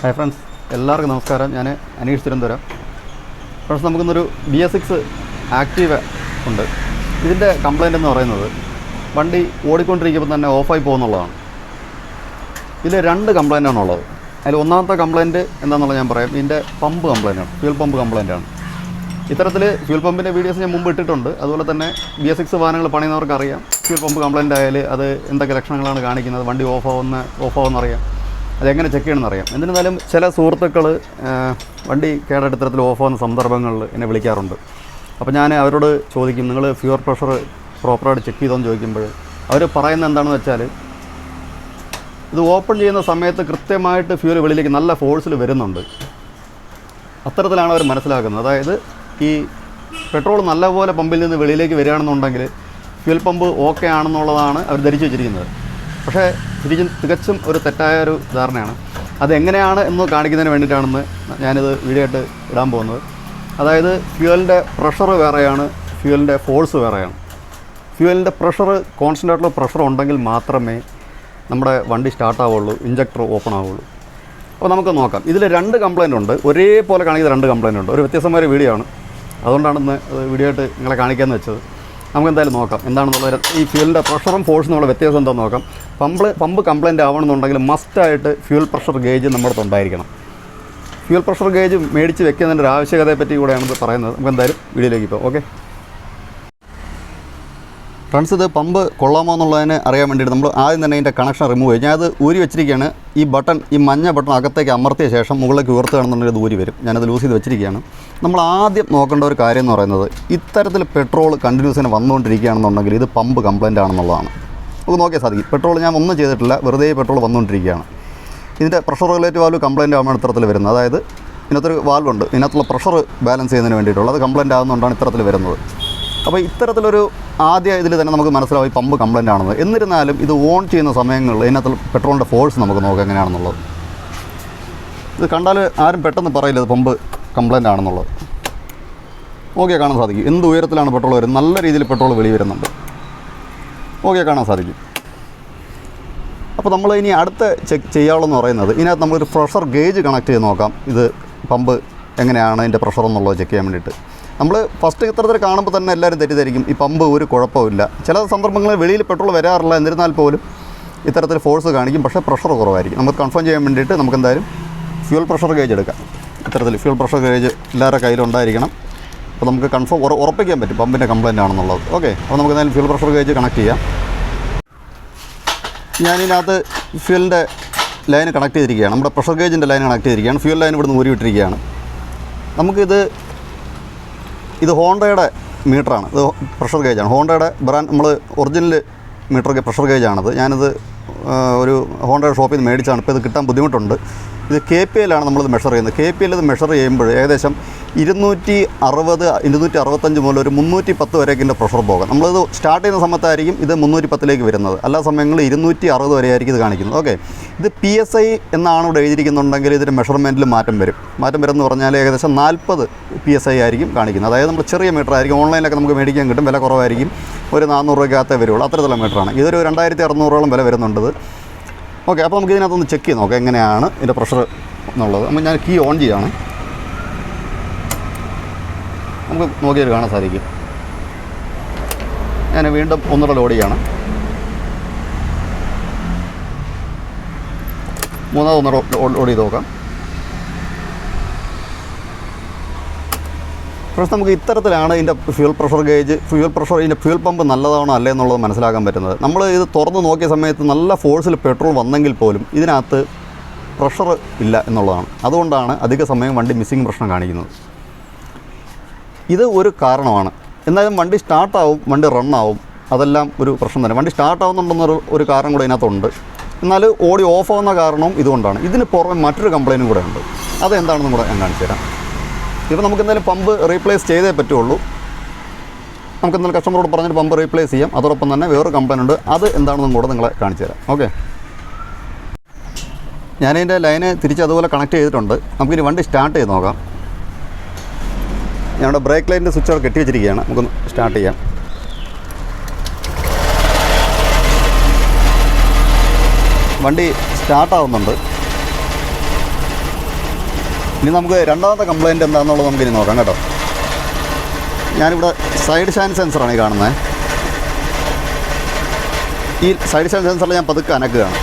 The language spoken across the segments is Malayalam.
ഹായ് ഫ്രണ്ട്സ് എല്ലാവർക്കും നമസ്കാരം. ഞാൻ അനീഷ് തിരുവനന്തപുരം. ഫ്രണ്ട്സ് നമുക്കിന്നൊരു ബി എസ് സിക്സ് ആക്റ്റീവ് ഉണ്ട്. ഇതിന്റെ കംപ്ലൈന്റ് എന്ന് പറയുന്നത് വണ്ടി ഓടിക്കൊണ്ടിരിക്കുമ്പോൾ തന്നെ ഓഫായി പോകുന്നുള്ളതാണ്. ഇതിൽ രണ്ട് കംപ്ലൈന്റാണ് ഉള്ളത് അതിൽ ഒന്നാമത്തെ കംപ്ലൈന്റ് എന്താണെന്നുള്ളത് ഞാൻ പറയാം. ഇതിന്റെ പമ്പ് കംപ്ലൈന്റാണ് ഫ്യൂൽ പമ്പ് കംപ്ലൈന്റാണ് ഇത്തരത്തിൽ ഫ്യൂൽ പമ്പിന്റെ വീഡിയോസ് ഞാൻ മുമ്പ് ഇട്ടിട്ടുണ്ട്. അതുപോലെ തന്നെ ബി എസ് സിക്സ് വാഹനങ്ങൾ പണിയുന്നവർക്കറിയാം. ഫ്യൂൽ പമ്പ് കംപ്ലൈന്റ് ആയാൽ അത് എന്തൊക്കെ ലക്ഷണങ്ങളാണ് കാണിക്കുന്നത്? വണ്ടി ഓഫ് ആവുന്ന ഓഫ് അതെങ്ങനെ ചെക്ക് ചെയ്യണമെന്ന് അറിയാം എന്നിരുന്നാലും ചില സുഹൃത്തുക്കൾ വണ്ടി കേടെടുത്തരത്തിൽ ഓഫ് ആവുന്ന സന്ദർഭങ്ങളിൽ എന്നെ വിളിക്കാറുണ്ട്. അപ്പോൾ ഞാൻ അവരോട് ചോദിക്കും നിങ്ങൾ ഫ്യൂർ പ്രഷർ പ്രോപ്പറായിട്ട് ചെക്ക് ചെയ്തോന്ന് ചോദിക്കുമ്പോൾ അവർ പറയുന്നത് എന്താണെന്ന് വെച്ചാൽ ഇത് ഓപ്പൺ ചെയ്യുന്ന സമയത്ത് കൃത്യമായിട്ട് ഫ്യൂൽ വെളിയിലേക്ക് നല്ല ഫോഴ്സിൽ വരുന്നുണ്ട്. അത്തരത്തിലാണ് അവർ മനസ്സിലാക്കുന്നത്. അതായത് ഈ പെട്രോൾ നല്ലപോലെ പമ്പിൽ നിന്ന് വെളിയിലേക്ക് വരികയാണെന്നുണ്ടെങ്കിൽ ഫ്യൂൽ പമ്പ് ഓക്കെ ആണെന്നുള്ളതാണ് അവർ ധരിച്ചു വെച്ചിരിക്കുന്നത്. പക്ഷേ തിരിച്ചും തികച്ചും ഒരു തെറ്റായ ഒരു ധാരണയാണ്. അതെങ്ങനെയാണ് എന്ന് കാണിക്കുന്നതിന് വേണ്ടിയിട്ടാണെന്ന് ഞാനിത് വീഡിയോ ആയിട്ട് ഇടാൻ പോകുന്നത്. അതായത് ഫ്യൂവലിന്റെ പ്രഷർ വേറെയാണ് ഫ്യൂവലിന്റെ ഫോഴ്സ് വേറെയാണ്. ഫ്യൂവലിന്റെ പ്രഷർ കോൺസ്റ്റന്റ് ആയിട്ടുള്ള പ്രഷർ ഉണ്ടെങ്കിൽ മാത്രമേ നമ്മുടെ വണ്ടി സ്റ്റാർട്ട് ആവുള്ളൂ ഇഞ്ചക്ടർ ഓപ്പൺ ആവുള്ളൂ. അപ്പോൾ നമുക്ക് നോക്കാം. ഇതിൽ രണ്ട് കംപ്ലൈന്റ് ഉണ്ട്. ഒരേപോലെ കാണിക്കുന്ന രണ്ട് കംപ്ലൈന്റ് ഉണ്ട്. ഒരു വ്യത്യസ്തമായ വീഡിയോ ആണ്. അതുകൊണ്ടാണ് ഇന്ന് വീഡിയോ ആയിട്ട് നിങ്ങളെ കാണിക്കാമെന്ന് വെച്ചത്. നമുക്ക് എന്തായാലും നോക്കാം എന്താണെന്നുള്ളത് ഈ ഫ്യൂലിന്റെ പ്രഷറും ഫോഴ്സും എന്നുള്ള വ്യത്യാസം എന്താണെന്ന് നോക്കാം. പമ്പ് പമ്പ് കംപ്ലൈന്റ് ആവണമെന്നുണ്ടെങ്കിൽ മസ്റ്റായിട്ട് ഫ്യൂൽ പ്രഷർ ഗേജ് നമ്മുടെ ഉണ്ടായിരിക്കണം. ഫ്യൂൽ പ്രഷർ ഗേജ് മേടിച്ച് വെക്കുന്നതിന്റെ ഒരു ആവശ്യകതയെ പറ്റി കൂടെയാണ് ഇത് പറയുന്നത്. നമുക്ക് എന്തായാലും വീഡിയോയിലേക്ക് ഇപ്പോൾ ഓക്കെ ഫ്രണ്ട്സ് ഇത് പമ്പ് കൊള്ളാമോ എന്നുള്ളതിനെ അറിയാൻ വേണ്ടിയിട്ട് നമ്മൾ ആദ്യം തന്നെ ഇതിന്റെ കണക്ഷൻ റിമൂവ് ചെയ്യും ഞാനത് ഊരി വെച്ചിരിക്കുകയാണ്. ഈ ബട്ടൺ ഈ മഞ്ഞ ബട്ടൺ അകത്തേക്ക് അമർത്തിയ ശേഷം മുകളിലേക്ക് ഉയർത്തുകയാണെന്നുണ്ടെങ്കിൽ ഇത് ഊരി വരും. ഞാനത് ലൂസ് ചെയ്ത് വെച്ചിരിക്കുകയാണ്. നമ്മൾ ആദ്യം നോക്കേണ്ട ഒരു കാര്യം എന്ന് പറയുന്നത് ഇത്തരത്തിൽ പെട്രോൾ കണ്ടിന്യൂസിന് വന്നുകൊണ്ടിരിക്കുകയാണെന്നുണ്ടെങ്കിൽ ഇത് പമ്പ് കംപ്ലൈന്റ് ആണെന്നുള്ളതാണ്. നമുക്ക് നോക്കിയാൽ സാധിക്കും. പെട്രോൾ ഞാൻ ഒന്നും ചെയ്തിട്ടില്ല. വെറുതെ പെട്രോൾ വന്നുകൊണ്ടിരിക്കുകയാണ്. ഇതിന്റെ പ്രഷർ റിലേറ്റീവ് വാൽവ് കംപ്ലൈന്റ് ആകുമ്പോൾ ഇത്തരത്തിൽ വരുന്നത്. അതായത് ഇതിനകത്തൊരു വാൽവുണ്ട് ഇതിനകത്തുള്ള പ്രഷർ ബാലൻസ് ചെയ്യുന്നതിന് വേണ്ടിയിട്ടുള്ളത് അത് കംപ്ലൈന്റ് ആകുന്നതുകൊണ്ടാണ് ഇത്തരത്തിൽ വരുന്നത്. അപ്പോൾ ഇത്തരത്തിലൊരു ആദ്യ ഇതിൽ തന്നെ നമുക്ക് മനസ്സിലാവും ഈ പമ്പ് കംപ്ലൈന്റ് ആണെന്ന്. എന്നിരുന്നാലും ഇത് ഓൺ ചെയ്യുന്ന സമയങ്ങളിൽ ഇതിനകത്ത് പെട്രോളിന്റെ ഫോഴ്സ് നമുക്ക് നോക്കാം എങ്ങനെയാണെന്നുള്ളത്. ഇത് കണ്ടാൽ ആരും പെട്ടെന്ന് പറയില്ല ഇത് പമ്പ് കംപ്ലൈന്റ് ആണെന്നുള്ളത്. നോക്കിയാൽ കാണാൻ സാധിക്കും. എന്ത് ഉയരത്തിലാണ് പെട്രോൾ വരുന്നത്? നല്ല രീതിയിൽ പെട്രോൾ വെളി വരുന്നുണ്ട്. കാണാൻ സാധിക്കും. അപ്പോൾ നമ്മൾ ഇനി അടുത്ത ചെക്ക് ചെയ്യാവുള്ളതെന്ന് പറയുന്നത് ഇതിനകത്ത് നമ്മളൊരു പ്രഷർ ഗേജ് കണക്ട് ചെയ്ത് നോക്കാം. ഇത് പമ്പ് എങ്ങനെയാണ് അതിന്റെ പ്രഷർ എന്നുള്ളത് ചെക്ക് ചെയ്യാൻ വേണ്ടിയിട്ട്. നമ്മൾ ഫസ്റ്റ് ഇത്തരത്തിൽ കാണുമ്പോൾ തന്നെ എല്ലാവരും തെറ്റിദ്ധരിക്കും. ഈ പമ്പ് ഒരു കുഴപ്പമില്ല ചില സന്ദർഭങ്ങളിൽ വെളിയിൽ പെട്രോൾ വരാറില്ല. എന്നിരുന്നാൽ പോലും ഇത്തരത്തിൽ ഫോഴ്സ് കാണിക്കും. പക്ഷേ പ്രഷർ കുറവായിരിക്കും. നമുക്ക് കൺഫേം ചെയ്യാൻ വേണ്ടിയിട്ട് നമുക്ക് എന്തായാലും ഫ്യൂൽ പ്രഷർ ഗേജ് എടുക്കാം. ഇത്തരത്തിൽ ഫ്യൂൽ പ്രഷർ ഗേജ് എല്ലാവരുടെ കയ്യിലുണ്ടായിരിക്കണം അപ്പോൾ നമുക്ക് കൺഫേം ഉറപ്പിക്കാൻ പറ്റും. പമ്പിന്റെ കംപ്ലയിന്റ് ആണെന്നുള്ളത്. ഓക്കെ അപ്പോൾ നമുക്ക് എന്തായാലും ഫ്യൂൽ പ്രഷർ ഗേജ് കണക്ട് ചെയ്യാം. ഞാനിതിനകത്ത് ഫ്യൂലിന്റെ ലൈൻ കണക്ട് ചെയ്തിരിക്കുകയാണ്. നമ്മുടെ പ്രഷർ ഗേജിന്റെ ലൈൻ കണക്ട് ചെയ്തിരിക്കുകയാണ്. ഫ്യൂൽ ലൈൻ ഇവിടുന്ന് ഊരി വിട്ടിരിക്കുകയാണ് നമുക്കിത് ഇത് ഹോണ്ടയുടെ മീറ്ററാണ്. ഇത് പ്രഷർ ഗേജാണ് ഹോണ്ടയുടെ ബ്രാൻഡ് നമ്മൾ ഒറിജിനൽ മീറ്റർ പ്രഷർ ഗേജാണത് ഞാനിത് ഒരു ഹോണ്ടയുടെ ഷോപ്പിൽ നിന്ന് മേടിച്ചാണ്. ഇപ്പോൾ ഇത് കിട്ടാൻ ബുദ്ധിമുട്ടുണ്ട്. ഇത് കെ പി എല്ലാണ് നമ്മളിത് മെഷർ ചെയ്യുന്നത്. കെ പി ഇത് മെഷർ ചെയ്യുമ്പോൾ ഏകദേശം ഇരുന്നൂറ്റി അറുപത് ഇരുന്നൂറ്റി അറുപത്തഞ്ച് മുതൽ ഒരു മുന്നൂറ്റി പത്ത് വരെയൊക്കെ പ്രഷർ പോകാം നമ്മളിത് സ്റ്റാർട്ട് ചെയ്യുന്ന സമയത്തായിരിക്കും ഇത് മുന്നൂറ്റി പത്തിലേക്ക് വരുന്നത്. എല്ലാ സമയങ്ങളിൽ ഇരുന്നൂറ്റി അറുപത് വരെയായിരിക്കും ഇത് കാണിക്കുന്നത്. ഓക്കെ. ഇത് പി എസ് ഐ എന്നാണ് ഇവിടെ എഴുതിയിരിക്കുന്നുണ്ടെങ്കിൽ ഇതിന്റെ മെഷർമെന്റിൽ മാറ്റം വരും. മാറ്റം വരുമെന്ന് പറഞ്ഞാൽ ഏകദേശം നാൽപ്പത് പി എസ് ഐ ആയിരിക്കും കാണിക്കുന്നത്. അതായത് നമ്മൾ ചെറിയ മീറ്റർ ആയിരിക്കും. ഓൺലൈനിലൊക്കെ നമുക്ക് മേടിക്കാൻ കിട്ടും. വില കുറവായിരിക്കും. ഒരു നാനൂറ് രൂപയ്ക്കകത്തേ വരുള്ളൂ. അത്തരത്തിലുള്ള മീറ്ററാണ് ഇതൊരു രണ്ടായിരത്തി അറുന്നൂറോളം വില വരുന്നുണ്ട് ഓക്കെ. അപ്പോൾ നമുക്ക് ഇതിനകത്തൊന്ന് ചെക്ക് ചെയ്ത് നോക്കാം എങ്ങനെയാണ് ഇതിന്റെ പ്രഷർ എന്നുള്ളത്. അപ്പോൾ ഞാൻ കീ ഓൺ ചെയ്യുകയാണ് നമുക്ക് നോക്കിയാൽ കാണാൻ സാധിക്കും. ഞാൻ വീണ്ടും ഒന്നുകൂടെ ലോഡ് ചെയ്യണം. മൂന്നാമത് ഒന്നുകൂടെ ലോഡ് ചെയ്ത് നോക്കാം. ഫ്രണ്ട്സ് നമുക്ക് ഇത്തരത്തിലാണ് ഇതിന്റെ fuel pressure gauge fuel pressure ഇതിന്റെ ഫ്യൂൽ പമ്പ് നല്ലതാണോ അല്ലേ എന്നുള്ളത് മനസ്സിലാക്കാൻ പറ്റുന്നത്. നമ്മൾ ഇത് തുറന്ന് നോക്കിയ സമയത്ത് നല്ല ഫോഴ്സിൽ പെട്രോൾ വന്നെങ്കിൽ പോലും ഇതിനകത്ത് പ്രഷർ ഇല്ല എന്നുള്ളതാണ്. അതുകൊണ്ടാണ് അധിക സമയം വണ്ടി മിസ്സിങ് പ്രശ്നം കാണിക്കുന്നത്. ഇത് ഒരു കാരണമാണ്. എന്നാലും വണ്ടി സ്റ്റാർട്ടാവും വണ്ടി റണ്ണാവും അതെല്ലാം ഒരു പ്രശ്നം തന്നെ. വണ്ടി സ്റ്റാർട്ടാവുന്നുണ്ടെന്നൊരു ഒരു കാരണം കൂടെ ഇതിനകത്തുണ്ട്. എന്നാൽ ഓടി ഓഫ് ആവുന്ന കാരണവും ഇതുകൊണ്ടാണ്. ഇതിന് പുറമെ മറ്റൊരു കംപ്ലൈന്റും കൂടെ ഉണ്ട്. അതെന്താണെന്നും കൂടെ ഞാൻ കാണിച്ചു തരാം. ഇപ്പോൾ നമുക്ക് എന്തായാലും പമ്പ് റീപ്ലേസ് ചെയ്തേ പറ്റുള്ളൂ. നമുക്ക് എന്തായാലും കസ്റ്റമറോട് പറഞ്ഞിട്ട് പമ്പ് റീപ്ലേസ് ചെയ്യാം. അതോടൊപ്പം തന്നെ വേറൊരു കംപ്ലൈന്റ് ഉണ്ട്. അത് എന്താണെന്നും കൂടെ നിങ്ങളെ കാണിച്ചു തരാം. ഓക്കെ? ഞാനിതിന്റെ ലൈന് തിരിച്ച് അതുപോലെ കണക്ട് ചെയ്തിട്ടുണ്ട്. നമുക്കിനി വണ്ടി സ്റ്റാർട്ട് ചെയ്ത് നോക്കാം. ഞങ്ങളുടെ ബ്രേക്ക് ലൈന്റെ സ്വിച്ച് അവിടെ കെട്ടി വെച്ചിരിക്കുകയാണ്. നമുക്കൊന്ന് സ്റ്റാർട്ട് ചെയ്യാം. വണ്ടി സ്റ്റാർട്ടാവുന്നുണ്ട് ഇനി നമുക്ക് രണ്ടാമത്തെ കംപ്ലയിന്റ് എന്താണെന്നുള്ളത് നമുക്ക് ഇനി നോക്കാം കേട്ടോ. ഞാനിവിടെ സൈഡ് ഷാൻ സെൻസറാണ് ഈ കാണുന്നത് ഈ സൈഡ് ഷാൻ സെൻസറിൽ ഞാൻ പതുക്കെ അനക്കുകയാണ്.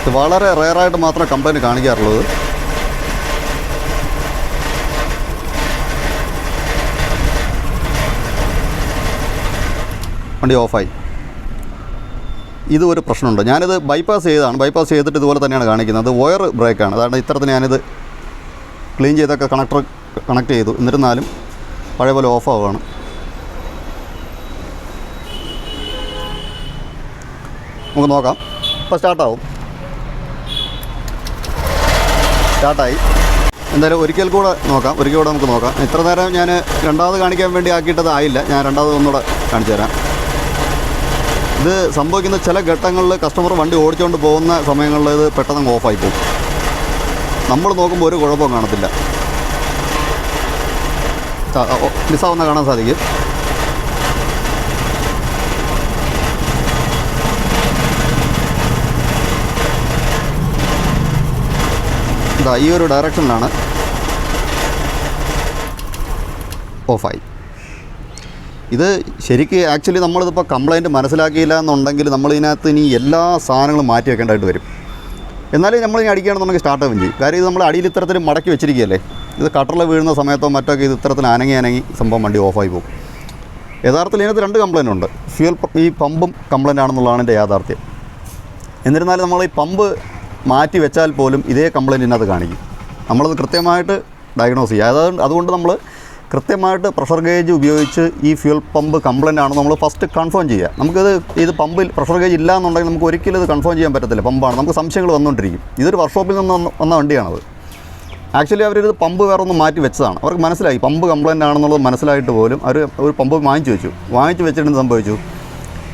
ഇത് വളരെ റെയറായിട്ട് മാത്രമേ കംപ്ലയിന്റ് കാണിക്കാറുള്ളത് വണ്ടി ഓഫായി. ഇത് ഒരു പ്രശ്നമുണ്ട്. ഞാനിത് ബൈപ്പാസ് ചെയ്താണ് ബൈപ്പാസ് ചെയ്തിട്ട് ഇതുപോലെ തന്നെയാണ് കാണിക്കുന്നത്. വയർ ബ്രേക്കാണ് അതാണ് ഇത്തരത്തിൽ ഞാനിത് ക്ലീൻ ചെയ്തൊക്കെ കണക്ടർ കണക്ട് ചെയ്തു. എന്നിരുന്നാലും പഴയ പോലെ ഓഫ് ആവുകയാണ്. നമുക്ക് നോക്കാം. ഇപ്പോൾ സ്റ്റാർട്ടാവും സ്റ്റാർട്ടായി എന്തായാലും ഒരിക്കൽ കൂടെ നോക്കാം. ഒരിക്കൽ കൂടെ നമുക്ക് നോക്കാം. ഇത്ര നേരം ഞാൻ രണ്ടാമത് കാണിക്കാൻ വേണ്ടി ആക്കിയിട്ടത് ആയില്ല. ഞാൻ രണ്ടാമത് ഒന്നുകൂടെ കാണിച്ചു തരാം. ഇത് സംഭവിക്കുന്ന ചില ഘട്ടങ്ങളിൽ കസ്റ്റമർ വണ്ടി ഓടിച്ചുകൊണ്ട് പോകുന്ന സമയങ്ങളിൽ ഇത് പെട്ടെന്ന് ഓഫായി പോകും. നമ്മൾ നോക്കുമ്പോൾ ഒരു കുഴപ്പവും കാണത്തില്ല. മിസ്സാവുന്ന കാണാൻ സാധിക്കും. ഈ ഒരു ഡയറക്ഷനിലാണ് ഓഫായി ഇത് ശരിക്ക് ആക്ച്വലി നമ്മളിതിപ്പോൾ കംപ്ലയിന്റ് മനസ്സിലാക്കിയില്ല എന്നുണ്ടെങ്കിൽ നമ്മളിതിനകത്ത് ഇനി എല്ലാ സാധനങ്ങളും മാറ്റി വെക്കേണ്ടതായിട്ട് വരും. എന്നാലും നമ്മൾ ഇനി അടിക്കുകയാണെന്നുണ്ടെങ്കിൽ സ്റ്റാർട്ട് ആവും ചെയ്യും. കാര്യം ഇത് നമ്മൾ അടിയിൽ ഇത്തരത്തിൽ മടക്കി വെച്ചിരിക്കുകയല്ലേ? ഇത് കട്ടറിൽ വീഴുന്ന സമയത്തോ മറ്റൊക്കെ ഇത് ഇത്തരത്തിൽ അനങ്ങി അനങ്ങി സംഭവം വണ്ടി ഓഫായി പോകും. യഥാർത്ഥത്തിൽ ഇതിനകത്ത് രണ്ട് കംപ്ലൈന്റ് ഉണ്ട്. ഫ്യൂൽ ഈ പമ്പും കംപ്ലൈന്റ് ആണെന്നുള്ളതാണ് എന്റെ യാഥാർത്ഥ്യം. എന്നിരുന്നാലും നമ്മൾ ഈ പമ്പ് മാറ്റി വെച്ചാൽ പോലും ഇതേ കംപ്ലയിന്റ് ഇതിനകത്ത് കാണിക്കും. നമ്മളത് കൃത്യമായിട്ട് ഡയഗ്നോസ് ചെയ്യുക അതുകൊണ്ട് നമ്മൾ കൃത്യമായിട്ട് പ്രഷർ ഗേജ് ഉപയോഗിച്ച് ഈ ഫ്യൂൽ പമ്പ് കംപ്ലൈന്റ് ആണെന്ന് നമ്മൾ ഫസ്റ്റ് കൺഫേം ചെയ്യുക. നമുക്കിത് ഇത് പമ്പിൽ പ്രഷർ ഗേജ് ഇല്ല എന്നുണ്ടെങ്കിൽ നമുക്ക് ഒരിക്കലും ഇത് കൺഫേം ചെയ്യാൻ പറ്റത്തില്ല. പമ്പാണ് നമുക്ക് സംശയങ്ങൾ വന്നുകൊണ്ടിരിക്കും. ഇതൊരു വർക്ക്ഷോപ്പിൽ നിന്ന് വന്ന- വണ്ടിയാണത്. ആക്ച്വലി അവരിത് പമ്പ് വേറെ ഒന്ന് മാറ്റി വെച്ചതാണ്. അവർക്ക് മനസ്സിലായി. പമ്പ് കംപ്ലൈന്റ് ആണെന്നുള്ളത് മനസ്സിലായിട്ട് പോലും അവർ ഒരു പമ്പ് വാങ്ങിച്ചു വെച്ചു. വാങ്ങിച്ചു വെച്ചിട്ട് സംഭവിച്ചു?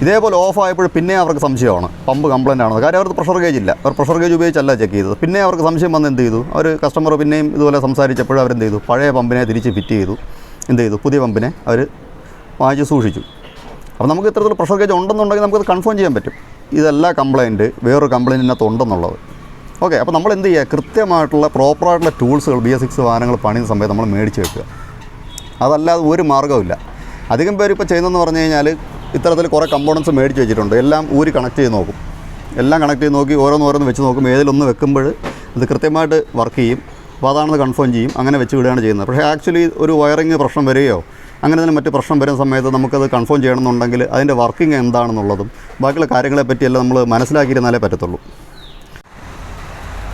ഇതേപോലെ ഓഫ് ആയപ്പോൾ പിന്നെ അവർക്ക് സംശയമാണ്. പമ്പ് കംപ്ലൈന്റ് ആണെന്ന് കാര്യം അവർക്ക് പ്രഷർ ഗേജ് ഇല്ല. അവർ പ്രഷർ ഗേജ് ഉപയോഗിച്ചല്ല ചെക്ക് ചെയ്തത്. പിന്നെ അവർക്ക് സംശയം വന്ന് എന്ത് ചെയ്തു? അവർ കസ്റ്റമർ പിന്നെയും ഇതുപോലെ സംസാരിച്ചപ്പോഴും അവരെന്ത് ചെയ്തു? പഴയ പമ്പിനെ തിരിച്ച് ഫിറ്റ് ചെയ്തു. എന്ത് ചെയ്തു? പുതിയ പമ്പിനെ അവർ വാങ്ങിച്ച് സൂക്ഷിച്ചു. അപ്പോൾ നമുക്ക് ഇത്തരത്തിൽ പ്രഷർ ഗേജ് ഉണ്ടെന്നുണ്ടെങ്കിൽ നമുക്കത് കൺഫേം ചെയ്യാൻ പറ്റും. ഇതല്ല കംപ്ലൈന്റ് വേറൊരു കംപ്ലൈന്റിനകത്ത് ഉണ്ടെന്നുള്ളത്. ഓക്കെ അപ്പോൾ നമ്മൾ എന്ത് ചെയ്യുക കൃത്യമായിട്ടുള്ള പ്രോപ്പറായിട്ടുള്ള ടൂൾസുകൾ ബി എസ് സിക്സ് വാഹനങ്ങൾ പണിയുന്ന സമയത്ത് നമ്മൾ മേടിച്ച് വെക്കുക. അതല്ലാതെ ഒരു മാർഗമില്ല അധികം പേര് ഇപ്പോൾ ചെയ്യുന്നതെന്ന് പറഞ്ഞു കഴിഞ്ഞാൽ ഇത്തരത്തിൽ കുറേ കമ്പോണൻസ് മേടിച്ച് വെച്ചിട്ടുണ്ട്. എല്ലാം ഊരി കണക്ട് ചെയ്ത് നോക്കും. എല്ലാം കണക്ട് ചെയ്ത് നോക്കി ഓരോന്ന് ഓരോന്ന് വെച്ച് നോക്കും. ഏതിലൊന്ന് വെക്കുമ്പോൾ ഇത് കൃത്യമായിട്ട് വർക്ക് ചെയ്യും. അപ്പോൾ അതാണെന്ന് കൺഫേം ചെയ്യും. അങ്ങനെ വെച്ച് വിടുകയാണ് ചെയ്യുന്നത്. പക്ഷേ ആക്ച്വലി ഒരു വയറിങ് പ്രശ്നം വരികയോ അങ്ങനെ തന്നെ മറ്റ് പ്രശ്നം വരുന്ന സമയത്ത് നമുക്കത് കൺഫേം ചെയ്യണമെന്നുണ്ടെങ്കിൽ അതിന്റെ വർക്കിംഗ് എന്താണെന്നുള്ളതും ബാക്കിയുള്ള കാര്യങ്ങളെ പറ്റിയെല്ലാം നമ്മൾ മനസ്സിലാക്കിയിരുന്നാലേ പറ്റത്തുള്ളൂ.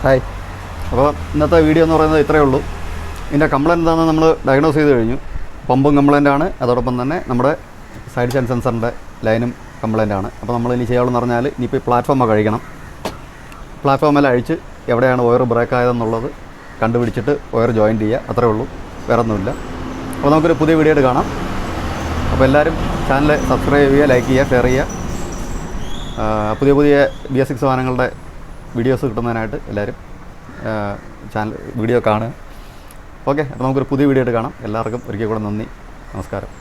ഹായ് അപ്പോൾ ഇന്നത്തെ വീഡിയോ എന്ന് പറയുന്നത് ഇത്രയേ ഉള്ളൂ. ഇതിന്റെ കംപ്ലയിന്റ് എന്താണെന്ന് നമ്മൾ ഡയഗ്നോസ് ചെയ്ത് കഴിഞ്ഞു. പമ്പും കംപ്ലയിന്റ് ആണ്. അതോടൊപ്പം തന്നെ നമ്മുടെ സൈഡ് ചാൻ സെൻസറിന്റെ ലൈനും കംപ്ലൈന്റ് ആണ് അപ്പോൾ നമ്മൾ ഇനി ചെയ്യാവുള്ളതെന്ന് പറഞ്ഞാൽ ഇനിയിപ്പോൾ പ്ലാറ്റ്ഫോം ഒക്കെ കഴിക്കണം. പ്ലാറ്റ്ഫോമിൽ അഴിച്ച് എവിടെയാണ് വയർ ബ്രേക്ക് ആയതെന്നുള്ളത് കണ്ടുപിടിച്ചിട്ട് വയർ ജോയിൻ ചെയ്യുക. അത്രേ ഉള്ളൂ. വേറെ ഒന്നുമില്ല അപ്പോൾ നമുക്കൊരു പുതിയ വീഡിയോ ആയിട്ട് കാണാം. അപ്പോൾ എല്ലാവരും ചാനൽ സബ്സ്ക്രൈബ് ചെയ്യുക ലൈക്ക് ചെയ്യുക ഷെയർ ചെയ്യുക. പുതിയ പുതിയ ബി എസ് സിക്സ് വാഹനങ്ങളുടെ വീഡിയോസ് കിട്ടുന്നതിനായിട്ട് എല്ലാവരും ചാനൽ വീഡിയോ കാണുക. ഓക്കെ അപ്പോൾ നമുക്കൊരു പുതിയ വീഡിയോ ആയിട്ട് കാണാം. എല്ലാവർക്കും ഒരിക്കൽ കൂടെ നന്ദി. നമസ്കാരം.